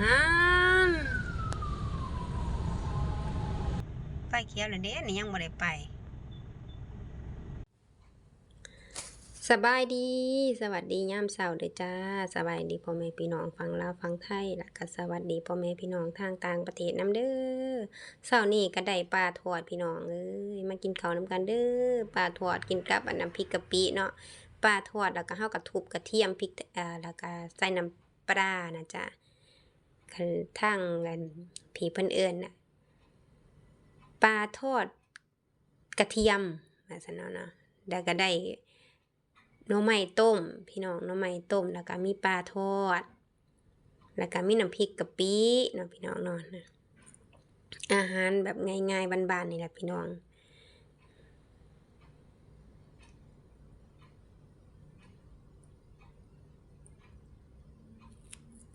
อ่านไฟเขียวเลยเด้นี่ยังบ่ได้ไป สบายดี สวัสดียามเช้าเด้อจ้า สบายดีพ่อแม่พี่น้องฟังลาวฟังไทยแล้วก็สวัสดีพ่อแม่พี่น้องทางต่างประเทศนํเด้อเช้านี้ก็ได้ปลาทอดพี่น้องเอ้ยมากินข้าวนํกันเด้อปลาทอดกินกับอันน้ำพริกกะปิเนาะปลาทอดแล้วก็เฮาก็ทุบกระเทียมพริกอ่าแล้วก็ใส่น้ำปลานะจ้ะ คันทางกันผีเพิ่นเอิ้นน่ะปลาทอดกระเทียมว่าซั่นเนาะเนาะแล้วก็ได้หน่อไม้ต้ม พี่น้องหน่อไม้ต้ม แล้วก็มีปลาทอด แล้วก็มีน้ำพริกกะปิเนาะพี่น้องเนาะนะอาหารแบบง่ายๆบานๆนี่แหละพี่น้อง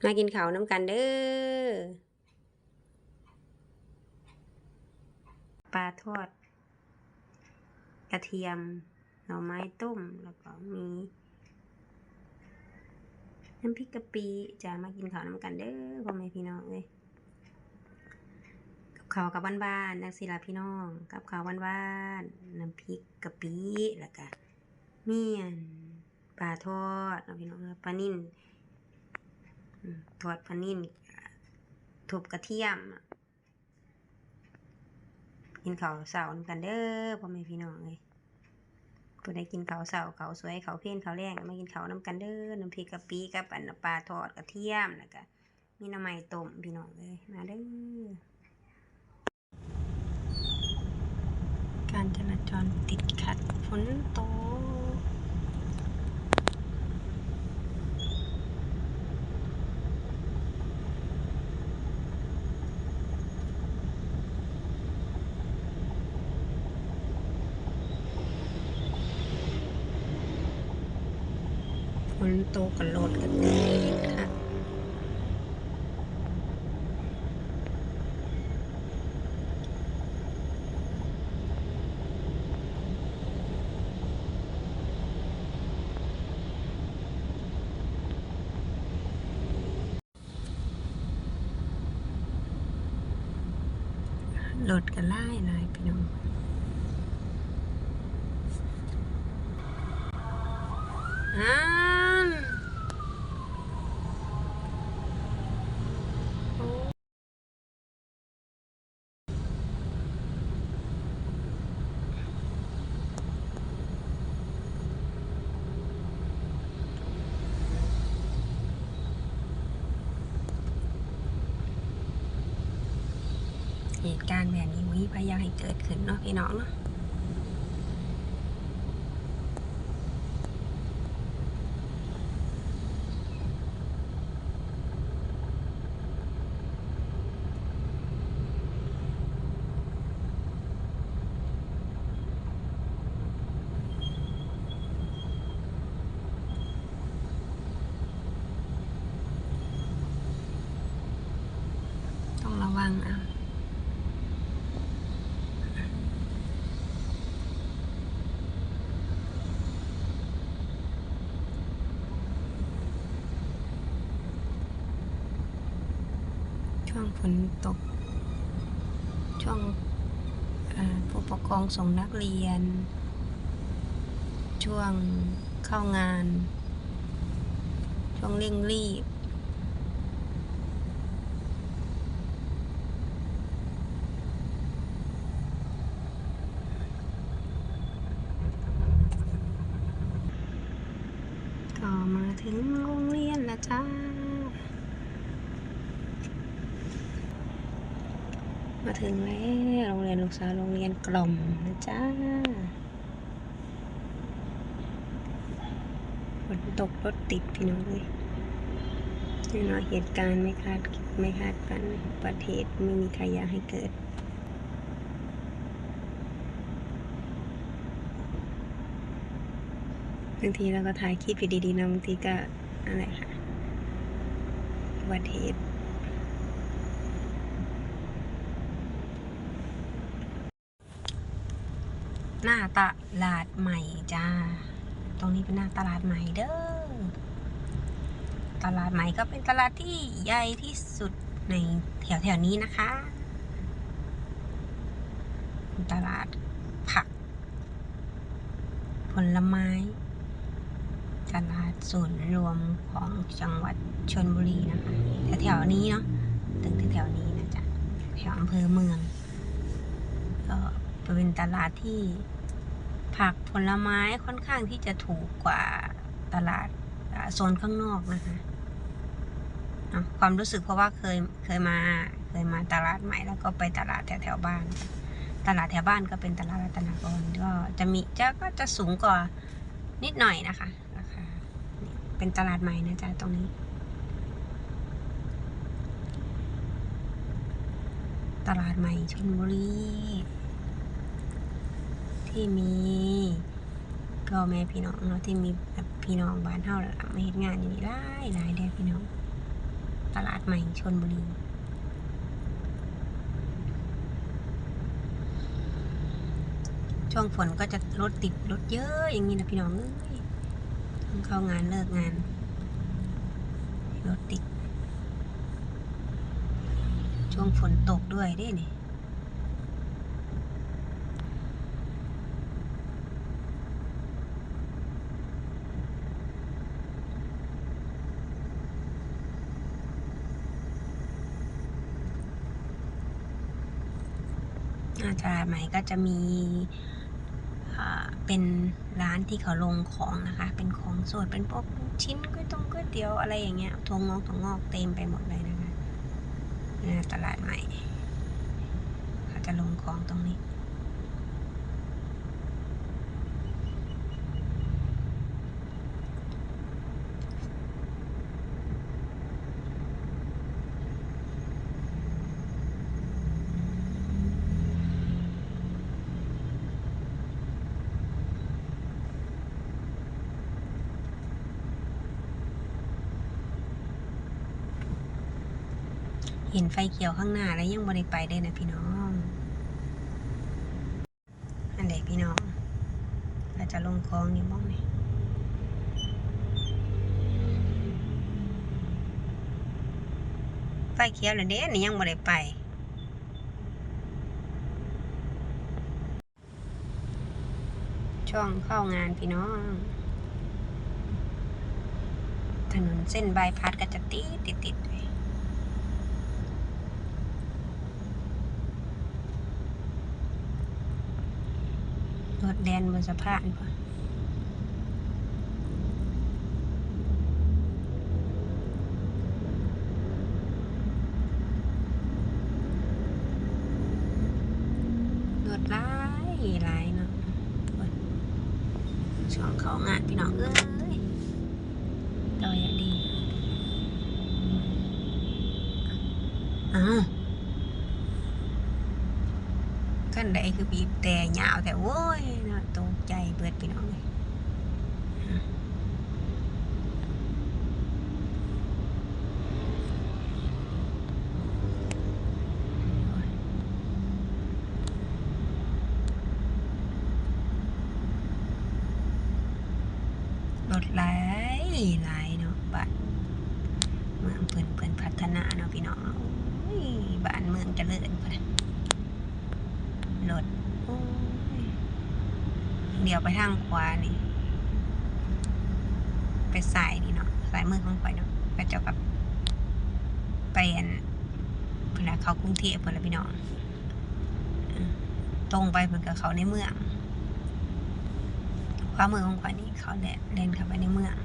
มากินข้าวน้ำกันเด้อปลาทอด กระเทียม หน่อไม้ต้ม แล้วก็มีน้ำพริกกะปิจะมากินข้าวน้ำกันเด้อพ่อแม่พี่น้องเลยกับข้าวกับบ้านๆนักศิลาพี่น้อง กับข้าวบ้านๆน้ำพริกกะปิแล้วก็เมี่ยนปลาทอดเนาพี่น้องปลานิ่น ทอดปลานิ่นทุบกระเทียมกินเขาเสาร์กันเด้อพ่อแม่พี่น้องเลยผู้ใดกินเขาเสาเขาสวยเขาเพี้ยนเขาแรงมากินเขาน้ำกันเด้อน้ำพริกกะปิกับอันปลาทอดกระเทียมแล้วก็มีน้ำไม้ต้มพี่น้องเลยมาเด้อการจราจรติดขัดฝนตก นตกกันโหลดกันติดขัดโหลดกันไล่หลยายพี่น้องอ่านโอ้ เหตุการณ์แบบนี้พยายามให้เกิดขึ้นเนาะพี่น้องเนาะ ฝนตก ช่วงผู้ปกครองส่งนักเรียน ช่วงเข้างาน ช่วงเร่งรีบ ก็มาถึงโรงเรียนแล้วจ้า มาถึงแล้วโรงเรียนลูกสาวโรงเรียนกล่อมนะจ้าฝนตกรถติดพี่น้องเลยแน่นอนเหตุการณ์ไม่คาดไม่คาดฝันประเทศไม่มีใครอยากให้เกิดบางทีเราก็ถ่ายคลิปอยู่ดีๆนะบางทีก็อะไรค่ะอุบัติเหตุ หน้าตลาดใหม่จ้า ตรงนี้เป็นหน้าตลาดใหม่เด้อ ตลาดใหม่ก็เป็นตลาดที่ใหญ่ที่สุดในแถวแถวๆนี้นะคะ ตลาดผัก ผลไม้ ตลาดศูนย์รวมของจังหวัดชนบุรีนะคะแถวๆนี้เนาะตึงแถวๆนี้นะจ๊ะ แถวอำเภอเมืองก็ เป็นตลาดที่ผักผลไม้ค่อนข้างที่จะถูกกว่าตลาดโซนข้างนอกนะคะความรู้สึกเพราะว่าเคยเคยมาเคยมาตลาดใหม่แล้วก็ไปตลาดแถวแถวบ้าน ตลาดแถวบ้านก็เป็นตลาดรัตนากรก็จะมีจะก็จะสูงกว่านิดหน่อยนะคะราคาเป็นตลาดใหม่นะจ๊ะตรงนี้ ตลาดใหม่ชลบุรี ที่มีพ่อแม่พี่น้องเนาะที่มีแบบพี่น้องบ้านเฮาแล้วล่ะมาเฮ็ดงานอยู่นี่หลายหลายเด้อพี่น้องตลาดใหม่ชลบุรีช่วงฝนก็จะรถติดรถเยอะอย่างนี้นะพี่น้องเอ้ยต้องเข้างานเลิกงานรถติด ช่วงฝนตกด้วยด้นี่ อาตลาดใหม่ก็จะมีเป็นร้านที่เขาลงของนะคะ เป็นของสดเป็นพวกชิ้นก๋วยตงก๋วยเตี๋ยวอะไรอย่างเงี้ยทงงอกทงงอกเต็มไปหมดเลยนะคะตลาดใหม่ เขาจะลงของตรงนี้ เห็นไฟเขียวข้างหน้าแล้วยังบริไปได้นะพี่น้อง อันเด็กพี่น้องเราจะลงคลองอยู่บ้องนี่ไฟเขียวเลยเด้นี่ยังบริไปช่วงเข้างานพี่น้อง ถนนเส้นบายพัดก็จะติดติดติดเลย รถแดนบนสะพานก่อนรถหลายลายเนาะช่องเขางานพี่น้องเอ้ยตัวอยดีอ้าวขั้น ใดคือบีบแต่ยาวแต่โว้ยเนาะตกใจเบิดพี่น้องเลยรถหลายหลายเนาะบ้านเมืองเพิ่นเพิ่นพัฒนาเนาะพี่น้องโอ้ยบ้านเมืองเจริญพุ่นน่ะรถโอ้ย เดี๋ยวไปทางขวานี่ ไปสายนี่เนาะสายมือของข่อยเนาะก็จะแบบไปอันเวลาเขากรุงเทพเพิ่นละพี่น้องตรงไปเพิ่นกับเขาในเมืองขวามือของข่อยนี่เขาแดนเล่นเข้าไปในเมือง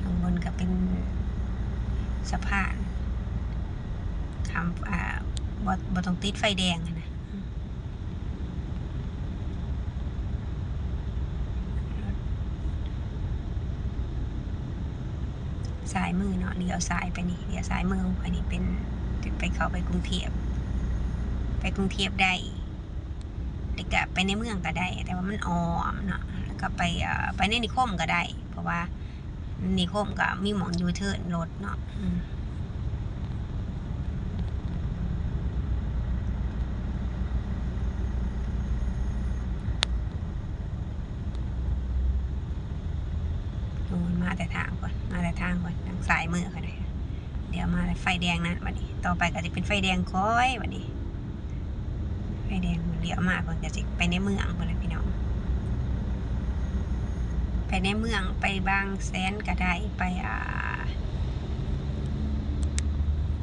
ข้างบนก็เป็นสะพานคำอ่าบ่บ่ต้องติดไฟแดงนะสายมือ เลี้ยวซ้ายไปนี่เลี้ยวซ้ายมือองข่อยนี่เป็นไปเขาไปกรุงเทพไปกรุงเทพได้แล้วก็ไปในเมืองก็ได้ แต่ว่ามันอ้อมเนาะแล้วก็ไปอ่ไปในนิคมก็ได้ เพราะว่านิคมก็มีหมองยูเทิร์นรถเนาะมโอ้ยมาแต่ทางก่อน มาแต่ทางก่อนายมือค่ะเลยเดี๋ยวมาไฟแดงนั้นวันนี้ ต่อไปก็จะเป็นไฟแดงค้อยวันนี้ ไฟแดงเลี้ยวมาเพิ่นก็สิไปในเมืองเพิ่นเลยพี่น้อง ไปในเมืองไปบางแสนก็ได้ไปอ่า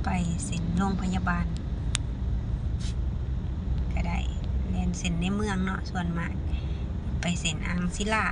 ไปเซ็นโรงพยาบาล ก็ได้เรียนเซ็นในเมืองเนาะส่วนมาก ไปเซ็นอ่างศิลา